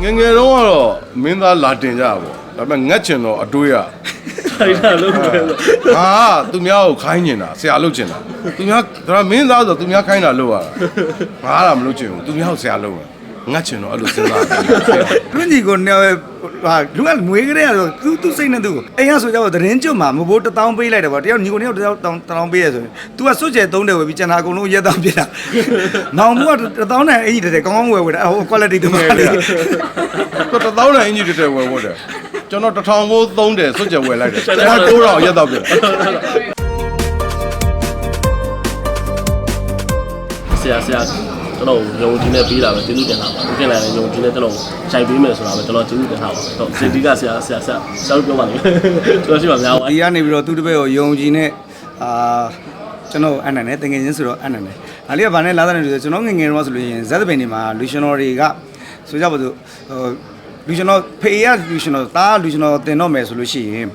ငယ်ငယ်တော့ကတော့မင်းသားလာတင်ကြပါဗောဒါပေမဲ့ငတ်ချင်တော့အတွေးရခိုင်းတာလို့ပဲဆိုဟာသူများကိုခိုင်းနေတာဆရာလုပ်ချင်တာသူများဒါမင်းသားဆိုသူများခိုင်းတာလုပ်ရတာငါကတော့မလုပ်ချင်ဘူးသူများကိုဆရာလုပ်တာ ငတ်ချင်တော့အဲ့လိုစဉ်းစားတယ်တွင်းကြီးကိုနေဟာလူကငွေကလေးကတော့သူသူစိတ်နဲ့သူအိမ်ကဆိုကြတော့သတင်းကျွတ်မှာမဘိုးတစ်တောင်းပေးလိုက်တယ်ပေါ့တယောက်ညီကိုတယောက်တစ်တောင်းတစ်တောင်းပေးရဆိုရင် तू ကစွတ်ကျဲသုံးတယ်ဝယ်ပြီးကျန်တာအကုန်လုံးရက်တောင်းပြတာနောင်မှုကတစ်တောင်းနဲ့အင်ကြီးတဲ့ကောင်းကောင်းဝယ်ဝယ်တယ်ဟို quality တမလေးတော့တစ်သောင်းနဲ့အင်ဂျီတက်ဝယ်ဖို့တယ်ကျွန်တော်တစ်ထောင်ဘိုးသုံးတယ်စွတ်ကြဝယ်လိုက်တယ်ကျွန်တော်တိုးတော့ရက်တော့ပြတယ်ဆရာဆရာ ကျွန်တော်ရုံကြီးနဲ့ပြီးတာပဲကျေးဇူးတင်တာပါဦးတင်လိုက်ရင်ရုံကြီးနဲ့ကျွန်တော်ခြိုက်ပေးမယ်ဆိုတာပဲကျွန်တော်ကျေးဇူးတင်တာပါတော့စိတ်ဒီကဆရာဆရာဆရာဆရာတို့ပြောပါလိမ့်မယ်ကျွန်တော်ရှိပါများပါဒီကနေပြီးတော့သူတစ်ပည့်ကိုယုံကြည်နဲ့အာကျွန်တော်အနန္နဲ့တကယ်ချင်းဆိုတော့အနန္နဲ့ဒါလေးကဘာနဲ့လာတဲ့လဲဆိုတော့ကျွန်တော်ငယ်ငယ်တော့ဆိုလို့ရှိရင်ဇက်သပင်တွေမှာလူရှင်တော်တွေကဆိုကြပါစို့ဟိုလူရှင်တော်ဖေးရလူရှင်တော်တားလူရှင်တော်တင်တော့မယ်ဆိုလို့ရှိရင်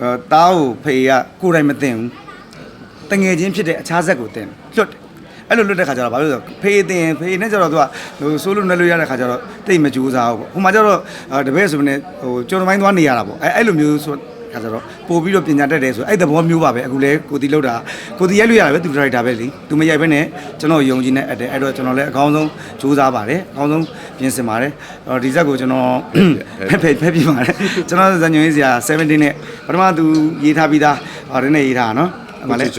အဲတားကိုဖေးရကိုယ်တိုင်မတင်ဘူးတငယ်ချင်းဖြစ်တဲ့အခြားဇက်ကိုတင်လွတ်တယ် အဲ့လိုလွတ်တဲ့ခါကျတော့ဘာလို့လဲဆိုတော့ဖေးတင်ဖေးနဲ့ကျတော့သူကဟိုဆိုးလို့နှလို့ရတဲ့ခါကျတော့တိတ်မကြိုးစားဘူးပေါ့ဟိုမှာကျတော့အာတပည့်ဆိုနေဟိုကျော်တော်မိုင်းသွားနေရတာပေါ့အဲအဲ့လိုမျိုးဆိုခါကျတော့ပို့ပြီးတော့ပညာတတ်တယ်ဆိုအဲ့သဘောမျိုးပါပဲအခုလဲကိုတီလောက်တာကိုတီရိုက်လို့ရတယ်ပဲသူဒရိုက်တာပဲလीသူမရိုက်ဘဲနဲ့ကျွန်တော်ယုံကြည်နေအပ်တယ်အဲ့တော့ကျွန်တော်လည်းအကောင်းဆုံးကြိုးစားပါတယ်အကောင်းဆုံးပြင်ဆင်ပါတယ်အော်ဒီဇက်ကိုကျွန်တော်ဖက်ဖက်ဖက်ပြပါတယ်ကျွန်တော်ဇန်ညွင်းစရာ17နဲ့ပထမသူရေးထားပြီးသားဟောဒီနေ့ရေးထားတာနော်အ မှလည်း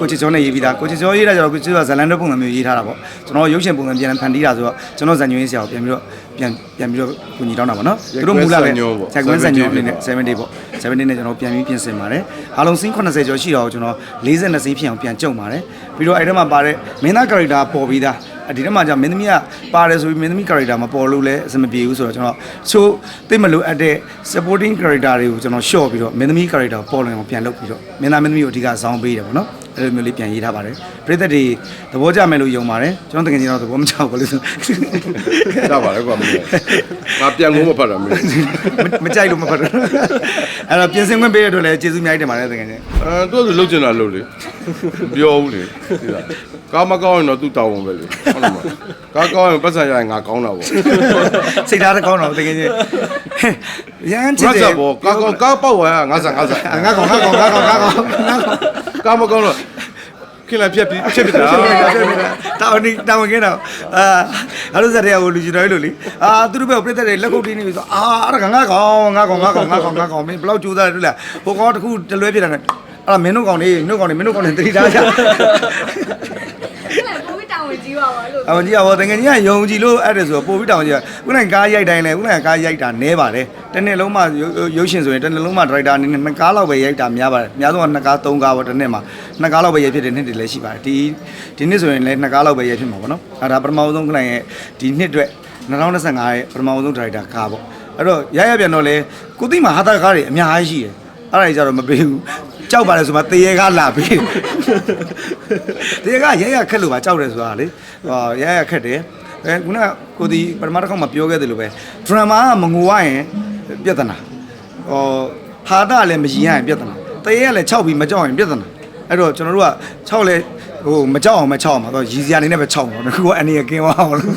ကိုချစ်ချောနဲ့ရေးပြီးသားကိုချစ်ချောရေးတာကျတော့ကိုချစ်ချောဇလန်တို့ပုံစံမျိုးရေးထားတာပေါ့ကျွန်တော်ရုပ်ရှင်ပုံစံပြန်ဖန်တီးတာဆိုတော့ကျွန်တော်ဇန်ညွင်းစရာကိုပြန်ပြီးတော့ပြန်ပြန်ပြီးတော့ကူညီတောင်းတာပေါ့နော်သူတို့မူလာလည်းချက်ကွင်းဇန်ညွင်းအနေနဲ့7 day ပေါ့7 day နဲ့ကျွန်တော်ပြန်ပြီးပြင်ဆင်ပါတယ်အားလုံးစင်း80ကျော်ရှိတော့ကျွန်တော်42စင်းဖြစ်အောင်ပြန်ကြုံပါတယ်ပြီးတော့အဲ့ထဲမှာပါတဲ့မင်းသား character ပေါ်ပြီးသား ဒီထဲမှာじゃမင်းသမီးကပါတယ်ဆိုပြီးမင်းသမီး character မပေါ်လို့လဲအဆင်မပြေဘူးဆိုတော့ကျွန်တော်ချိုးသိမလို့အပ်တဲ့ supporting character တွေကိုကျွန်တော် short ပြီးတော့မင်းသမီး character ပေါ်လွင်အောင်ပြန်လုပ်ပြီးတော့မင်းသားမင်းသမီးကိုအဓိကဆောင်းပေးတယ်ပေါ့နော် အဲ့လိုမျိုးလေးပြန်ရေးထားပါတယ်ပရိသတ်တွေသဘောကျမယ်လို့ယုံပါတယ်ကျွန်တော်တကယ်ကြီးတော့သဘောမကျဘူးလို့ဆိုကြပါလေကွာမင်းငါပြန်ကုန်မဖတ်တာမင်းမကြိုက်လို့မဖတ်တော့အဲ့တော့ပြင်ဆင်ခွင့်ပေးတဲ့အတွက်လည်းကျေးဇူးအများကြီးတင်ပါတယ်တကယ်ကြီးအဲသူကလုတ်ချင်တာလုတ်လေပြောဘူးလေသိလားကားမကောင်းရင်တော့သူ့တောင်းဝင်ပဲလေဟုတ်လားမကားကောင်းရင်ပတ်စံရရင်ငါကောင်းတာပေါ့စိတ်ထားတကောင်းတော့တကယ်ကြီးရမ်းချစ်ရတယ်စဘောကားကောင်းကားပေါက်သွားရငါစားငါစားငါကောင်ငါကောင်ငါကောင်ငါကောင်ငါကောင်ကားမကောင်းတော့ခင်လာဖြတ်ပြီးဖြတ်ပြီးတာတောင်းနေတောင်းခဲ့တော့အာအဲ့လိုစတဲ့ဟိုလူကြီးတော်လို့လေအာသူတို့ပဲပြည့်တဲ့လက်ကုပ်တင်းနေပြီဆိုအာအဲ့ဒါငါကောင်ငါကောင်ငါကောင်ငါကောင်ငါကောင်မင်းဘယ်လောက်ကြိုးစားလဲတွေ့လားဟိုကောင်တခုတလွဲပြတာနဲ့အဲ့ဒါမင်းတို့ကောင်နေမင်းတို့ကောင်နေမင်းတို့ကောင်နေတတိထားကြကိုယ်တောင်းဝင် ကြည့်ပါပါလို့အမကြီးကတကယ်ကြီးကယုံကြည်လို့အဲ့ဒါဆိုပို့ပြီးတောင်းကြည့်ခုနကကားရိုက်တိုင်းလဲခုနကကားရိုက်တာနဲပါတယ်တစ်နှစ်လုံးမှရုပ်ရှင်ဆိုရင်တစ်နှစ်လုံးမှဒရိုက်တာအနေနဲ့နှစ်ကားလောက်ပဲရိုက်တာများပါတယ်အများဆုံးကနှစ်ကားသုံးကားပေါ့တစ်နှစ်မှာနှစ်ကားလောက်ပဲရိုက်ဖြစ်တဲ့နှစ်တွေလည်းရှိပါတယ်ဒီဒီနှစ်ဆိုရင်လည်းနှစ်ကားလောက်ပဲရိုက်ဖြစ်မှာပေါ့နော်အဲ့ဒါပထမဆုံးခဏရဲ့ဒီနှစ်အတွက်2025ရဲ့ပထမဆုံးဒရိုက်တာကားပေါ့အဲ့တော့ရရပြန်တော့လဲကိုသိမှာဟာတာကားတွေအများကြီးရှိတယ်အဲ့ဒါကြီးကြတော့မပေးဘူး ကြောက်ပါလေဆိုမှတရေကားလာပေးတရေကားရရခက်လို့ပါကြောက်တယ်ဆိုတာလေဟောရရခက်တယ်အဲခုနကကိုဒီပထမတစ်ခေါက်မှပြောခဲ့တယ်လို့ပဲဒရမာကမငိုရရင်ပြဿနာဟောဟာတာလည်းမရင်ရရင်ပြဿနာတရေကလည်း6ပြီးမကြောက်ရင်ပြဿနာအဲ့တော့ကျွန်တော်တို့က6လဲဟိုမကြောက်အောင်မ6အောင်ပါတော့ရည်စရာနေနဲ့ပဲ6အောင်တော့ခုကအနေရကင်းသွားအောင်လို့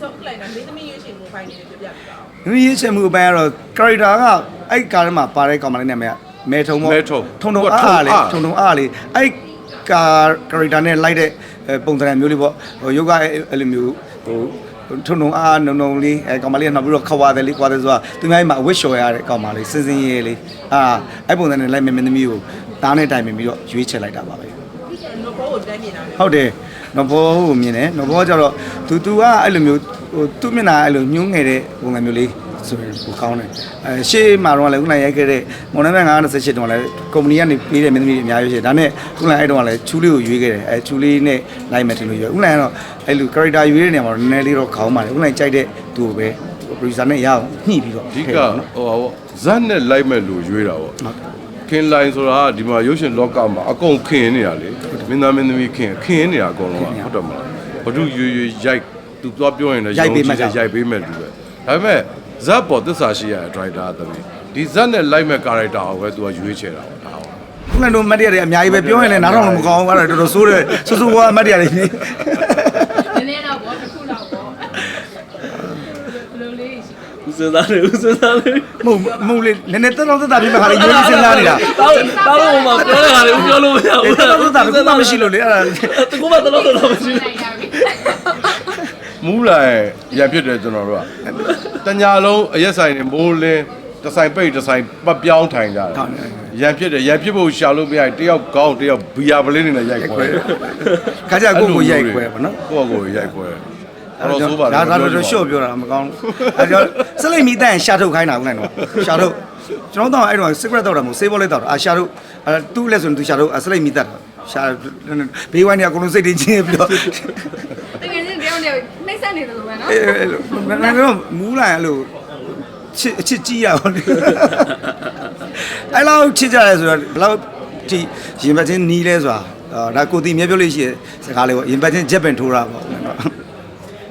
ဆော့လိုက်တာမင်းသမီးရွေးချယ်မှုဖိုင်နေတယ်ပြပြပြအောင်မိမိရေးချင်မှုအပိုင်းကတော့ character ကအဲ့ကားထဲမှာပါတဲ့ကောင်မလေးနာမည်က မဲထုံပေါ့ထုံထုံအားလေထုံထုံအားလေအဲ့ကာ character နဲ့လိုက်တဲ့ပုံစံမျိုးလေးပေါ့ဟိုယောဂအဲ့လိုမျိုးဟိုထုံထုံအားနုံနုံလေးအဲကောင်မလေးကနောက်ပြီးတော့ခွာတယ်လေးခွာတယ်ဆိုတာသူများမှာအဝစ်လျှော်ရတဲ့ကောင်မလေးစင်စင်ရဲလေးအာအဲ့ပုံစံနဲ့လိုက်မင်းသမီးကိုတားနဲ့တိုင်ပင်ပြီးတော့ရွေးချယ်လိုက်တာပါပဲနော်ဘောကိုတန်းမြင်တာဟုတ်တယ်နော်ဘောကိုမြင်တယ်နော်ဘောကျတော့သူသူကအဲ့လိုမျိုးဟိုသူ့မျက်နှာအဲ့လိုညှိုးငယ်တဲ့ပုံစံမျိုးလေး ဆိုရင်ကိုကောင်းတယ်အဲရှေ့မှာတော့လည်းခုနရိုက်ခဲ့တဲ့မော်နမန်928တုန်းကလည်းကုမ္ပဏီကနေပေးတဲ့မင်းသမီးတွေအများကြီးရှိတယ်ဒါနဲ့ခုနအဲ့တုန်းကလည်းချူလေးကိုရွေးခဲ့တယ်အဲချူလေးနဲ့လိုက်မယ်ထင်လို့ရွေးခုနကတော့အဲ့လို character ရွေးတဲ့နေရာမှာတော့နည်းနည်းလေးတော့ခေါင်းပါတယ်ခုနကြိုက်တဲ့သူကိုပဲ producer နဲ့ရအောင်ညှိပြီးတော့အဓိကဟိုဟာပေါ့ဇက်နဲ့လိုက်မဲ့လူရွေးတာပေါ့ခင်လိုင်းဆိုတာကဒီမှာရုပ်ရှင်လောကမှာအကုန်ခင်နေတာလေမင်းသားမင်းသမီးခင်ခင်နေတာအကုန်လုံးကဟုတ်တယ်မလားဘဒုရွေရွေရိုက်သူသွားပြောရင်လည်းရိုက်ပေးမဲ့လူပဲဒါပေမဲ့ ဇက်ပေါ်သစ္စာရှိရတဲ့ driver တည်းဒီဇက်နဲ့လိုက်မဲ့ character ကိုပဲသူကရွေးချယ်တာပေါ့ဒါဟုတ်ခုနတို့မတ်တရတွေအများကြီးပဲပြောရင်လည်းနားထောင်လို့မကောင်းဘူးအဲ့ဒါတော်တော်ဆိုးတယ်ဆူဆူဝါမတ်တရတွေနေနည်းနည်းတော့ဘောတစ်ခုတော့ဘောဦးစဉ်းစားနေဦးစဉ်းစားနေမဟုတ်မဟုတ်လေနည်းနည်းတက်တော့တက်တာပြီးမှခါလေးယုံကြည်စဉ်းစားနေတာတောင်းတောင်းလို့မပြောရတာလေပြောလို့မရအေးဘူးတက်တော့တက်တာပြီးမှမရှိလို့လေအဲ့ဒါတကူမတလို့တော့မရှိဘူး မူးလာရင်ရံဖြစ်တယ်ကျွန်တော်တို့ကတညာလုံးအရက်ဆိုင်နေမိုးလင်းတစ်ဆိုင်ပိတ်တစ်ဆိုင်ပတ်ပြောင်းထိုင်ကြတယ်ရံဖြစ်တယ်ရံဖြစ်ဖို့ရှာလို့မရရင်တယောက်ကောင်းတယောက်ဘီယာပလင်းနေနဲ့ရိုက်ခွဲခါကြကိုကိုရိုက်ခွဲပါနော်ကိုယ့်ကိုယ်ရိုက်ခွဲအဲ့တော့ဆိုပါဒါဒါတော့ရှော့ပြောတာမကောင်းဘူးအဲ့တော့စလိတ်မီတန်ရှာထုတ်ခိုင်းတာဦးနိုင်တော့ရှာထုတ်ကျွန်တော်တော့အဲ့တော့ secret တော့တာမဟုတ် save လေးတော့တာအာရှာထုတ်အဲသူ့လက်ဆိုရင်သူရှာထုတ်စလိတ်မီတက်တာရှာဘေးဝိုင်းနေအကုန်လုံးစိတ်တွေချင်းပြီးတော့တကယ်ချင်းတယောက်တယောက် နှိမ့်ဆက်နေတယ်လို့ပဲနော်အဲအဲ့လိုငါကတော့မူးလာရင်အဲ့လိုချစ်အချစ်ကြီးရအောင်လေအဲ့လောက်ချစ်ကြရဲဆိုတော့ဘယ်လောက်ဒီရင်ပတ်ချင်းနီးလဲဆိုတာအာဒါကိုတီမြဲပြောလို့ရှိရစကားလေးပေါ့ရင်ပတ်ချင်းဂျက်ပင်ထိုးတာပေါ့နော်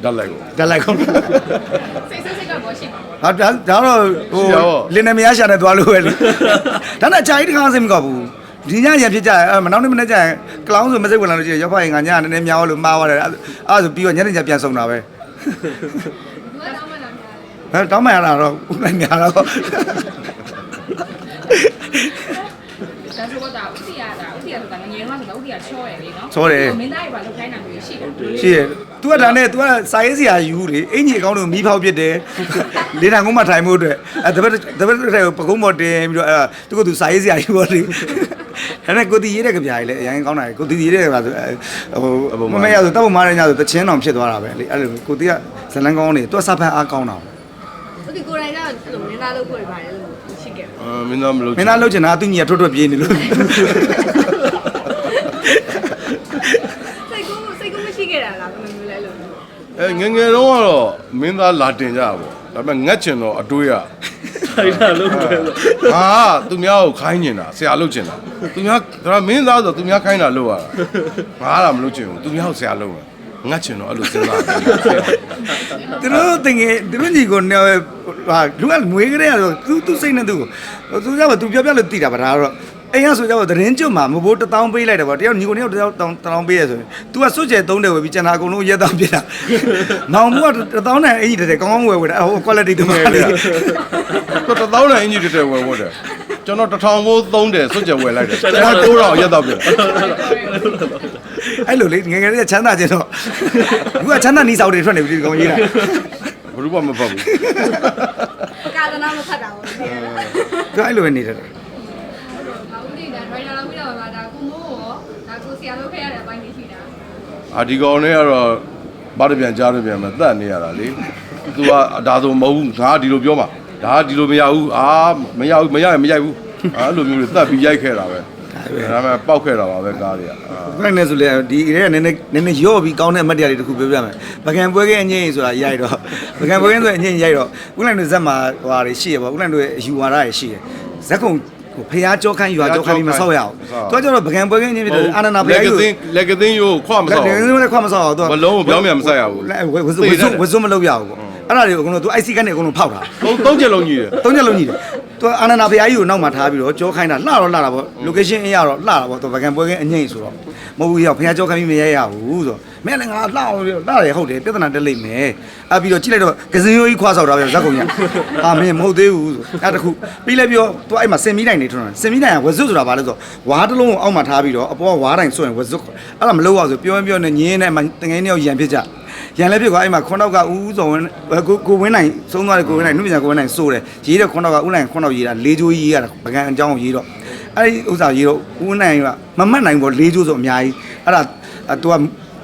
ဓာတ်လိုက်ကိုတက်လိုက်ကောင်းစိတ်ဆက်စိတ်ကဘောရှိမှာပေါ့ဟာဒါဒါတော့ဟိုရှိတာပေါ့လင်းနေမရရှာနေသွားလို့ပဲလေဒါနဲ့အကြာကြီးတခါစိတ်မကောက်ဘူး ဒီညရံဖြစ်ကြရဲမနောက်နေ့မနေ့ကျရင်ကလောင်းဆိုမစိတ်ဝင်လာလို့ရှိရင်ရောက်ဖရင်ငါညနည်းနည်းများလို့မှားသွားတယ်အဲ့ဒါဆိုပြီးတော့ညနေကျပြန်ဆုံတာပဲသူကတောင်းမှန်းတာများတယ်ဟဲ့တောင်းမှန်ရတာတော့ဥနိုင်များတော့ဒါဆိုတော့ဥတီရတာဥတီရဆိုတာငယ်တော့ဆိုတာဥတီရချောရယ်လေနော်မင်းသားတွေပါလောက်ခိုင်းတာမျိုးရှိတယ်ရှိရ तू ကဒါနဲ့ तू ကစာရေးစရာယူလေအင်ကြီးအကောင်းတို့မီးဖောက်ပစ်တယ်လေတံကုန်းမှာထိုင်မှုအတွက်အဲတပတ်တပတ်ထဲပကုံးပေါ်တင်ပြီးတော့အဲသူကသူစာရေးစရာယူပါလေ ဒါနဲ့ကိုတီရေးတဲ့ကြပြားကြီးလေအရင်ကောင်းတာကိုတီရေးတဲ့ကြပြားဆိုဟိုမမေရဆိုတောက်မားတဲ့ညဆိုတချင်းတောင်ဖြစ်သွားတာပဲလေအဲ့လိုကိုတီကဇလန်းကောင်းနေ तू ကစာဖတ်အားကောင်းတာဥတီကိုယ်တိုင်ကအဲ့လိုမင်းသားလုပ်ဖို့ပါတယ်လို့ရှိခဲ့တယ်အာမင်းသားမလို့မင်းသားလုပ်ချင်တာသူညီကထွတ်ထွတ်ပြေးနေလို့စိတ်ကူးစိတ်ကူးမရှိခဲ့တာလားဘယ်လိုမျိုးလဲလို့အဲငယ်ငယ်တော့ကတော့မင်းသားလာတင်ကြပါဘောဒါပေမဲ့ငတ်ချင်တော့အတွေးရ ထိုင်တာလို့ပဲလို့ဟာသူများကိုခိုင်းနေတာဆရာလုပ်ချင်တာသူများဒါမင်းသားဆိုသူများခိုင်းတာလုပ်ရတာငါကတော့မလုပ်ချင်ဘူးသူများကိုဆရာလုပ်တာငတ်ချင်တော့အဲ့လိုစဉ်းစားတယ်သူတို့တင်ငယ်သူတို့ညီကိုနေဟာလူကမွေးကြရဆိုသူသူစိတ်နဲ့သူသူကသူပြောပြလို့တည်တာပါဒါတော့ အိမ်ကဆိုကြတော့သတင်းကျွတ်မှာမဘိုးတစ်တောင်းပေးလိုက်တယ်ဗောတယောက်ညီကိုနေတစ်ယောက်တောင်းတောင်းပေးရဆိုရင် तू ကစွတ်ကျဲသုံးတယ်ဝယ်ပြီးကျန်တာအကုန်လုံးရက်တောင်းပြတာနောင်ဘူးကတစ်တောင်းနဲ့အင်ကြီးတဲ့ကောင်းကောင်းဝယ်ဝယ်တာဟို quality တမလေးတော့တသောင်းနဲ့အင်ကြီးတက်ဝယ်ဝတ်တယ်ကျွန်တော်တစ်ထောင်မိုးသုံးတယ်စွတ်ကြဝယ်လိုက်တယ်ကျွန်တော်တိုးတော့ရက်တော့ပြအဲ့လိုလေငယ်ငယ်လေးချမ်းသာခြင်းတော့အခုကချမ်းသာနီးဆောင်တွေထွက်နေပြီဒီကောင်ကြီးကဘယ်သူမှမဖတ်ဘူးကာသနာမဖတ်တာပေါ့ဒီကသူအဲ့လိုပဲနေတယ် ဥတီကဒရိုင်တာလောက်ပြီးတော့ပါဒါကိုမိုးရောဒါကိုဆရာလုပ်ခဲ့ရတဲ့အပိုင်းကြီးရှိတာ အာဒီကောင်နဲ့ကတော့ဘာတပြန်ကြားလို့ပြန်မတတ်နေရတာလေသူကဒါဆိုမဟုတ်ဘူးငါဒီလိုပြောမှာဒါဒီလိုမရဘူးအာမရဘူးမရရင်မရိုက်ဘူးအာအဲ့လိုမျိုးတွေတတ်ပြီးရိုက်ခဲ့တာပဲဒါပေမဲ့ပောက်ခဲ့တာပါပဲကားတွေကအာခုနကဆိုလေဒီရဲနည်းနည်းနည်းနည်းရော့ပြီးကောင်းတဲ့အမတ်တရားတွေတခုပြောပြမယ်ပကံပွဲကအငိမ့်ဆိုတာရိုက်တော့ပကံပွဲကဆိုအငိမ့်ရိုက်တော့ဥလိုင်တို့ဇက်မှာဟွာတွေရှိရပေါ့ဥလိုင်တို့ရဲ့ယူဝါဒတွေရှိရဇက်ကုံ ဟိုဖះကြောခန်းယူဝါကြောခန်းပြီးမဆောက်ရအောင်သူကကျတော့ပကံပွဲကအငိမ့်ဖြစ်တယ်အာနနာဖះလက်ကကြီးသင်းလက်ကသင်းရိုးခွမလက်ဆောက်နေနေလည်းခွမဆောက်အောင်သူဘလုံးကိုပြောင်းပြန်မဆက်ရဘူးဝဇဝဇဝဇမလုပ်ရဘူးပေါ့အဲ့ဒါတွေကိုအကုန်လုံးသူ IC ကနေအကုန်လုံးဖောက်တာသုံးသုံးချက်လုံးကြီးတယ်သုံးချက်လုံးကြီးတယ် သူအာနနာဖះကြီးကိုနောက်မှာထားပြီးတော့ကြောခိုင်းတာလှတော့လှတာပေါ့ location အရတော့လှတာပေါ့သူပကံပွဲကအငိမ့်ဆိုတော့မဟုတ်ဘူးရောက်ဖះကြောခိုင်းပြီးမရရဘူးဆိုတော့မင်းလည်းငါလှအောင်လှတယ်ဟုတ်တယ်ပြဿနာတက်လိမ့်မယ်အပြီးတော့ကြည့်လိုက်တော့ကစင်းရိုးကြီးခွာဆောက်တာပဲဇက်ကုန်ကြီးအာမင်းမဟုတ်သေးဘူးဆိုအဲ့တခုပြီးလဲပြောသူအဲ့မှာစင်မီတိုင်နေထွန်းတယ်စင်မီတိုင်ကဝဇွတ်ဆိုတာဘာလဲဆိုတော့ဝါးတစ်လုံးကိုအောက်မှာထားပြီးတော့အပေါ်ကဝါးတိုင်ဆွရင်ဝဇွတ်အဲ့ဒါမလုပ်အောင်ဆိုပြောရင်ပြောနေညင်းနဲ့တငယ်နှစ်ယောက်ရံဖြစ်ကြ ရန်လည်းဖြစ်ကွာအဲ့မှာခွန်းတော့ကဦးစုံဝင်းကိုကိုဝင်းနိုင်သုံးသွားတယ်ကိုဝင်းနိုင်နှုတ်ပြန်ကိုဝင်းနိုင်စိုးတယ်ရေးတဲ့ခွန်းတော့ကဦးနိုင်ခွန်းတော့ရေးတာလေးချိုးရေးရတာပကံအကြောင်းကိုရေးတော့အဲ့ဒီဥစ္စာရေးတော့ဦးနိုင်ကမမှတ်နိုင်ဘူးလေးချိုးဆိုအများကြီးအဲ့ဒါသူက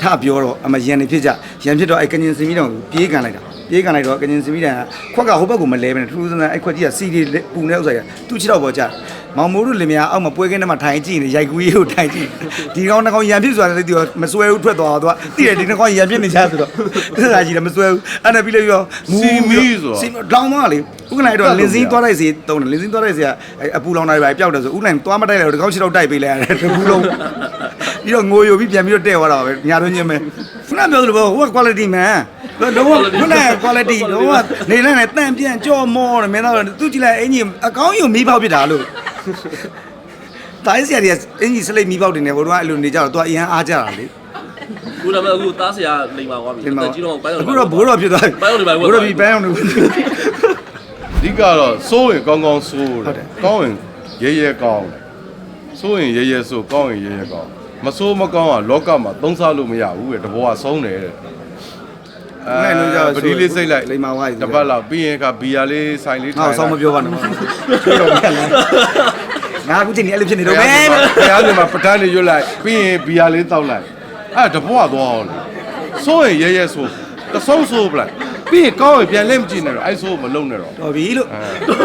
ထပြောတော့အမရန်နေဖြစ်ကြရန်ဖြစ်တော့အဲ့ကညင်စင်မီတောင်ပြေးကန်လိုက်တာပြေးကန်လိုက်တော့ကညင်စင်မီတောင်ကခွက်ကဟိုဘက်ကိုမလဲပဲနဲ့ထူးထူးဆန်းဆန်းအဲ့ခွက်ကြီးကစီဒီပူနေဥစ္စာကသူ့ချစ်တော့ပေါ်ကြ မောင်မိုးတို့လင်မယားအောက်မှာပွဲကင်းထဲမှာထိုင်ကြည့်နေရိုက်ကူးရေးကိုထိုင်ကြည့်ဒီကောင်တစ်ကောင်ရန်ဖြစ်ဆိုတာလည်းသူကမစွဲဘူးထွက်သွားတော့သူကတိတယ်ဒီတစ်ကောင်ရန်ဖြစ်နေချဆိုတော့အဲ့ဒါကြီးလည်းမစွဲဘူးအဲ့ဒါပြီးလို့ပြောစီမီလောင်းသွားလေဥက္ကနိုင်တော့လင်းစင်းသွားလိုက်စီတုံးတယ်လင်းစင်းသွားလိုက်စီကအပူလောင်တာပဲပျောက်တယ်ဆိုဥက္ကနိုင်သွားမတိုက်လိုက်တော့ဒီကောင်ချစ်တော့တိုက်ပေးလိုက်ရတယ်တပူလုံးပြီးတော့ငိုယိုပြီးပြန်ပြီးတော့တဲ့သွားတာပဲညာတော့ညင်းမယ်ခုနပြောသလိုပေါ့ဟိုက quality man တော့ခုနက quality တော့နေလိုက်နဲ့တန့်ပြန်ကြော့မောတယ်မင်းတော့သူကြည့်လိုက်အင်ကြီးအကောင်းယူမီးပေါက်ဖြစ်တာလို့ တိုင်းစီရည်အင်ကြီးစလိတ်မီးပေါက်တင်နေဘို့တော့အဲ့လိုနေကြတော့သူကအရန်အားကြတာလေခုနကအခုသားဆရာလိမ်ပါသွားပြီဒီမှာတက်ကြီးတော့ဘိုင်းအောင်အခုတော့ဘိုးတော်ဖြစ်သွားပြီဘိုင်းအောင်တွေဘိုင်းဘိုးတော်ပြီဘိုင်းအောင်တွေအဓိကတော့စိုးရင်ကောင်းကောင်းစိုးဟုတ်တတယ်ယ်ကောင်းရင်ရဲရဲကောင်းတယ်စိုးရင်ရဲရဲစိုးကောင်းရင်ရဲရဲကောင်းမစိုးမကောင်းอ่ะလောကမှာသုံးစားလို့မရဘူးတဲ့တဘောကဆုံးတယ်တဲ့ နိုင်လို့ကြတော့ပတိလေးစိတ်လိုက်လိမ္မာဝါးကြီးတစ်ပတ်လောက်ပြီးရင်ကဘီယာလေးဆိုင်လေးငါ့ကိုဆောင်းမပြောပါနဲ့ချွေးတော့မြတ်လားငါအခုချိန်นี้အဲ့လိုဖြစ်နေတော့မယ်ဘုရားနေမှာပဋ္ဌာန်းနေရွတ်လိုက်ပြီးရင်ဘီယာလေးတောက်လိုက်အဲ့တဘောကသွားအောင်လေစိုးရင်ရဲရဲစိုးတဆုံးစိုးပလိုက် ပြီးရင်ကောင်းရင်ပြန်လက်မကြည့်နဲ့တော့အဲ့စိုးမလုံနဲ့တော့ တော်ပြီလို့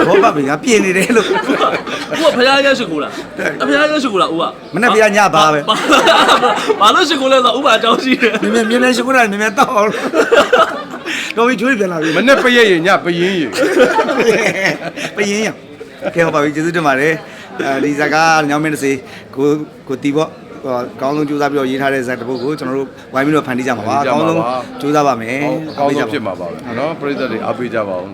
ဘောပတ်ပြီငါပြင်နေတယ်လို့ ဦးကဖရားရဲရှိခိုးလားအဖရားရဲရှိခိုးလားဦးကမနေ့ပြညပါပဲ ဘာလို့ရှိခိုးလဲဆိုတော့ဦးပါအကြောင်းရှိတယ်မြင်မြင်မြင်မြင်ရှိခိုးတာမြင်မြင်တောက်အောင်တော်ပြီချွေးပြန်လာပြီမနဲ့ပရက်ရင်ညပရင်ရင် ပရင်ရကဲဟောပါပြီကျေးဇူးတင်ပါတယ်အဲဒီဇာကညောင်းမင်းတစ်စီကိုကိုတီပေါ့ဟော အကောင်းဆုံးကြိုးစားပြီးတော့ရေးထားတဲ့ဇာတ်တစ်ပုဒ်ကိုကျွန်တော်တို့ဝိုင်းပြီးတော့ဖန်တီးကြမှာပါအကောင်းဆုံးကြိုးစားပါမယ်အကောင်းဆုံးဖြစ်မှာပါပဲနော်ပရိသတ်တွေအားပေးကြပါဦး